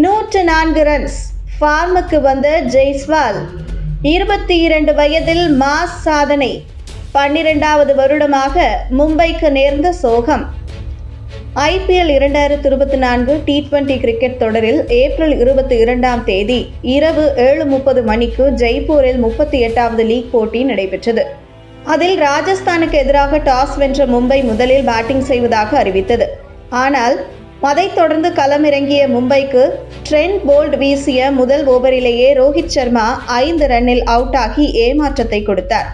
நூற்று நான்கு ரன்ஸ் ஃபார்முக்கு வந்த ஜெய்ஸ்வால் இருபத்தி இரண்டு வயதில் மாஸ் சாதனை. பன்னிரெண்டாவது வருடமாக மும்பைக்கு நேர்ந்த சோகம். ஐபிஎல் இரண்டாயிரத்தி இருபத்தி நான்கு டி டுவெண்டி கிரிக்கெட் தொடரில் ஏப்ரல் இருபத்தி இரண்டாம் தேதி இரவு ஏழு முப்பது மணிக்கு ஜெய்ப்பூரில் முப்பத்தி எட்டாவது லீக் போட்டி நடைபெற்றது. அதில் ராஜஸ்தானுக்கு எதிராக டாஸ் வென்ற மும்பை முதலில் பேட்டிங் செய்வதாக அறிவித்தது. ஆனால் அதைத் தொடர்ந்து களமிறங்கிய மும்பைக்கு ட்ரெண்ட் போல்ட் வீசிய முதல் ஓவரிலேயே ரோஹித் சர்மா ஐந்து ரன்னில் அவுட் ஆகி ஏமாற்றத்தை கொடுத்தார்.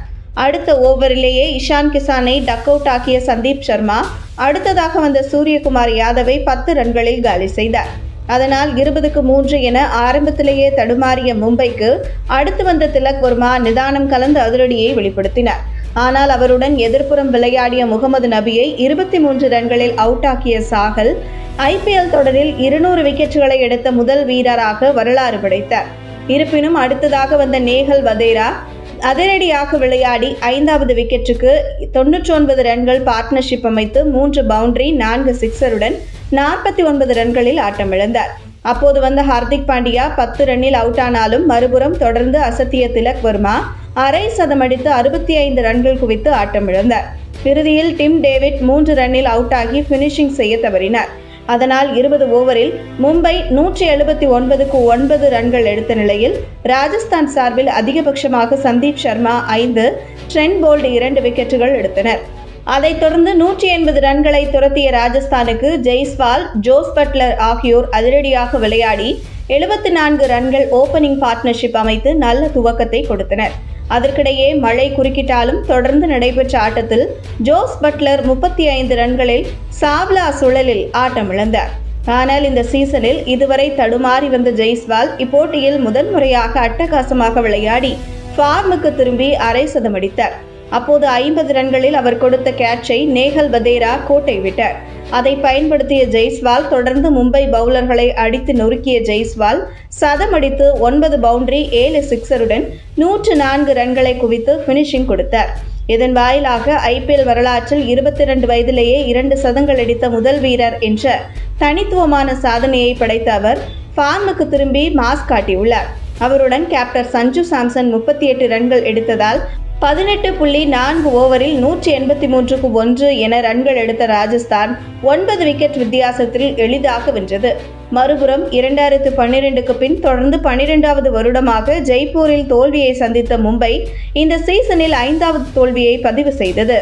அடுத்த ஓவரிலேயே இஷான் கிசானை டக் அவுட் ஆக்கிய சந்தீப் சர்மா அடுத்ததாக வந்த சூரியகுமார் யாதவை பத்து ரன்களில் காலி செய்தார். அதனால் இருபதுக்கு மூன்று என ஆரம்பத்திலேயே தடுமாறிய மும்பைக்கு அடுத்து வந்த திலக் வர்மா நிதானம் கலந்த அதிரடியை வெளிப்படுத்தினார். ஆனால் அவருடன் எதிர்ப்புறம் விளையாடிய முகமது நபியை இருபத்தி மூன்று ரன்களில் அவுட் ஆக்கிய சாகல் ஐபிஎல் தொடரில் இருநூறு விக்கெட்டுகளை எடுத்த முதல் வீரராக வரலாறு படைத்தார் இருப்பினும் அடுத்ததாக வந்த நேகல் வதேரா அதிரடியாக விளையாடி ஐந்தாவது விக்கெட்டுக்கு தொன்னூற்றி ஒன்பது ரன்கள் பார்ட்னர்ஷிப் அமைத்து மூன்று பவுண்டரி நான்கு சிக்ஸருடன் நாற்பத்தி ஒன்பது ரன்களில் ஆட்டமிழந்தார் அப்போது வந்த ஹார்திக் பாண்டியா பத்து ரன்னில் அவுட் ஆனாலும் மறுபுறம் தொடர்ந்து அசத்திய திலக் வர்மா அரை சதமடித்து அறுபத்தி ஐந்து ரன்கள் குவித்து ஆட்டமிழந்தார் இறுதியில் டிம் டேவிட் மூன்று ரன்னில் அவுட் ஆகி பினிஷிங் செய்ய தவறினார். அதனால் இருபது ஓவரில் மும்பை நூற்றி எழுபத்தி ஒன்பதுக்கு ஒன்பது ரன்கள் எடுத்த நிலையில் ராஜஸ்தான் சார்பில் அதிகபட்சமாக சந்தீப் சர்மா ஐந்து ட்ரெண்ட் போல்ட் இரண்டு விக்கெட்டுகள் எடுத்தனர். அதைத் தொடர்ந்து நூற்றி எண்பது ரன்களை துரத்திய ராஜஸ்தானுக்கு ஜெய்ஸ்வால் ஜோஸ் பட்லர் ஆகியோர் அதிரடியாக விளையாடி எழுபத்தி நான்கு ரன்கள் ஓபனிங் பார்ட்னர்ஷிப் அமைத்து நல்ல துவக்கத்தை கொடுத்தனர். அதற்கிடையே மழை குறுக்கிட்டாலும் தொடர்ந்து நடைபெற்ற ஆட்டத்தில் ஜோஸ் பட்லர் முப்பத்தி ஐந்து ரன்களில் சாவ்லா சுழலில் ஆட்டமிழந்தார். ஆனால் இந்த சீசனில் இதுவரை தடுமாறி வந்த ஜெய்ஸ்வால் இப்போட்டியில் முதன்முறையாக அட்டகாசமாக விளையாடி ஃபார்முக்கு திரும்பி அரை சதம் அடித்தார். அப்போது ஐம்பது ரன்களில் அவர் கொடுத்த கேட்சை நேகல் வதேரா கோட்டை விட்டார். அதை பயன்படுத்திய ஜெய்ஸ்வால் தொடர்ந்து மும்பை பவுலர்களை அடித்து நொறுக்கிய ஜெய்ஸ்வால் சதம் அடித்து ஒன்பது பவுண்டரி ஏழு சிக்ஸருடன் நூற்று நான்கு ரன்களை குவித்து பினிஷிங் கொடுத்தார். இதன் வாயிலாக ஐபிஎல் வரலாற்றில் இருபத்தி இரண்டு வயதிலேயே இரண்டு சதங்கள் அடித்த முதல் வீரர் என்ற தனித்துவமான சாதனையை படைத்த அவர் ஃபார்முக்கு திரும்பி மாஸ் காட்டியுள்ளார். அவருடன் கேப்டர் சஞ்சு சாம்சன் முப்பத்தி எட்டு ரன்கள் எடுத்ததால் பதினெட்டு புள்ளி நான்கு ஓவரில் நூற்றி எண்பத்தி மூன்றுக்கு ஒன்று என ரன்கள் எடுத்த ராஜஸ்தான் ஒன்பது விக்கெட் வித்தியாசத்தில் எளிதாக வென்றது. மறுபுறம் இரண்டாயிரத்து பன்னிரெண்டுக்கு பின் தொடர்ந்து பன்னிரெண்டாவது வருடமாக ஜெய்ப்பூரில் தோல்வியை சந்தித்த மும்பை இந்த சீசனில் ஐந்தாவது தோல்வியை பதிவு செய்தது.